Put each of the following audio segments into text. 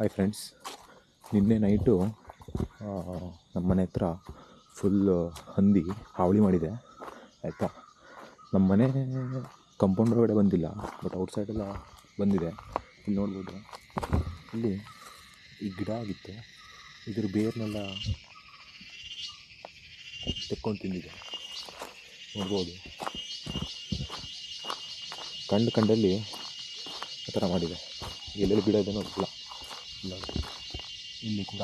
Hi friends ನಿನ್ನೆ night ನಮ್ಮ ಮನೆ ಹತ್ರ ಫುಲ್ ಹಂದಿ ಹಾವಳಿ ಮಾಡಿದೆ. ಆಯಿತಾ? ನಮ್ಮ ಮನೆ ಕಂಪೌಂಡ್ ಒಳಗಡೆ ಬಂದಿಲ್ಲ ಬಟ್ ಔಟ್ಸೈಡೆಲ್ಲ ಬಂದಿದೆ. ಇಲ್ಲಿ ನೋಡ್ಬೋದು. ಇಲ್ಲಿ ಈ ಗಿಡ ಆಗಿತ್ತು. ಇದ್ರ ಬೇರ್ನೆಲ್ಲ ತೆಕ್ಕೊಂಡು ತಿಂದಿದೆ. ನೋಡ್ಬೋದು. ಕಂಡು ಕಂಡಲ್ಲಿ ಆ ಥರ ಮಾಡಿದೆ. ಎಲ್ಲೆಲ್ಲಿ ಗಿಡ ಇದೆ ಇಲ್ಲ ಇಲ್ಲಿ ಕೂಡ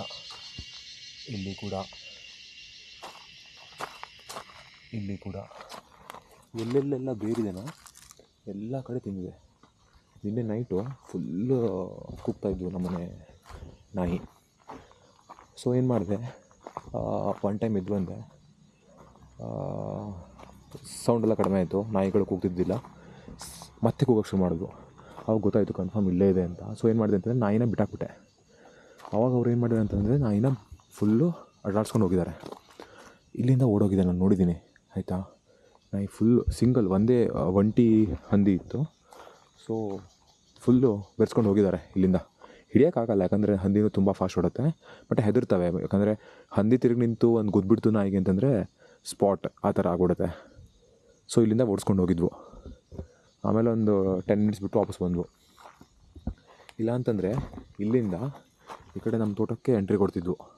ಇಲ್ಲಿ ಕೂಡ ಇಲ್ಲಿ ಕೂಡ ಎಲ್ಲೆಲ್ಲೆಲ್ಲ ಬೇರಿದೆನೋ, ಎಲ್ಲ ಕಡೆ ತಿಂದಿದೆ. ನಿನ್ನೆ ನೈಟು ಫುಲ್ಲು ಕೂಗ್ತಾ ಇದ್ವು ನಮ್ಮನೆ ನಾಯಿ. ಸೊ ಏನು ಮಾಡಿದೆ? ಒನ್ ಟೈಮ್ ಇದ್ದು ಬಂದೆ. ಸೌಂಡೆಲ್ಲ ಕಡಿಮೆ ಆಯಿತು. ನಾಯಿಗಳು ಕೂಗ್ತಿದ್ದಿಲ್ಲ. ಮತ್ತೆ ಕೂಗೋಕೆ ಶುರು ಮಾಡಿದ್ವು. ಅವಾಗ ಗೊತ್ತಾಯಿತು ಕನ್ಫರ್ಮ್ ಇಲ್ಲೇ ಇದೆ ಅಂತ. ಸೊ ಏನು ಮಾಡಿದೆ ಅಂತಂದರೆ ನಾಯಿನ ಬಿಟ್ಟಾಕ್ಬಿಟ್ಟೆ. ಅವಾಗ ಅವ್ರು ಏನು ಮಾಡಿದ್ರು ಅಂತಂದರೆ ನಾಯಿನ ಫುಲ್ಲು ಅಡಾಡ್ಸ್ಕೊಂಡು ಹೋಗಿದ್ದಾರೆ. ಇಲ್ಲಿಂದ ಓಡೋಗಿದೆ, ನಾನು ನೋಡಿದ್ದೀನಿ, ಆಯಿತಾ? ನಾಯಿ ಫುಲ್ಲು ಸಿಂಗಲ್ ಒಂದೇ ಒಂಟಿ ಹಂದಿ ಇತ್ತು. ಸೊ ಫುಲ್ಲು ಬೆರೆಸ್ಕೊಂಡು ಹೋಗಿದ್ದಾರೆ ಇಲ್ಲಿಂದ. ಹಿಡಿಯೋಕ್ಕಾಗಲ್ಲ, ಯಾಕಂದರೆ ಹಂದಿನೂ ತುಂಬ ಫಾಸ್ಟ್ ಓಡುತ್ತೆ. ಬಟ್ ಹೆದರ್ತವೆ, ಯಾಕಂದರೆ ಹಂದಿ ತಿರುಗಿ ನಿಂತು ಒಂದು ಗುದ್ಬಿಡ್ತು ನಾಯಿಗೆ ಅಂತಂದರೆ ಸ್ಪಾಟ್ ಆ ಥರ ಆಗ್ಬಿಡುತ್ತೆ. ಸೊ ಇಲ್ಲಿಂದ ಓಡಿಸ್ಕೊಂಡು ಹೋಗಿದ್ವು. ಆಮೇಲೆ ಒಂದು ಟೆನ್ ಮಿನಿಟ್ಸ್ ಬಿಟ್ಟು ವಾಪಸ್ ಬಂದ್ವು. ಇಲ್ಲ ಅಂತಂದರೆ ಇಲ್ಲಿಂದ ಈ ಕಡೆ ನಮ್ಮ ತೋಟಕ್ಕೆ ಎಂಟ್ರಿ ಕೊಡ್ತಿದ್ವು.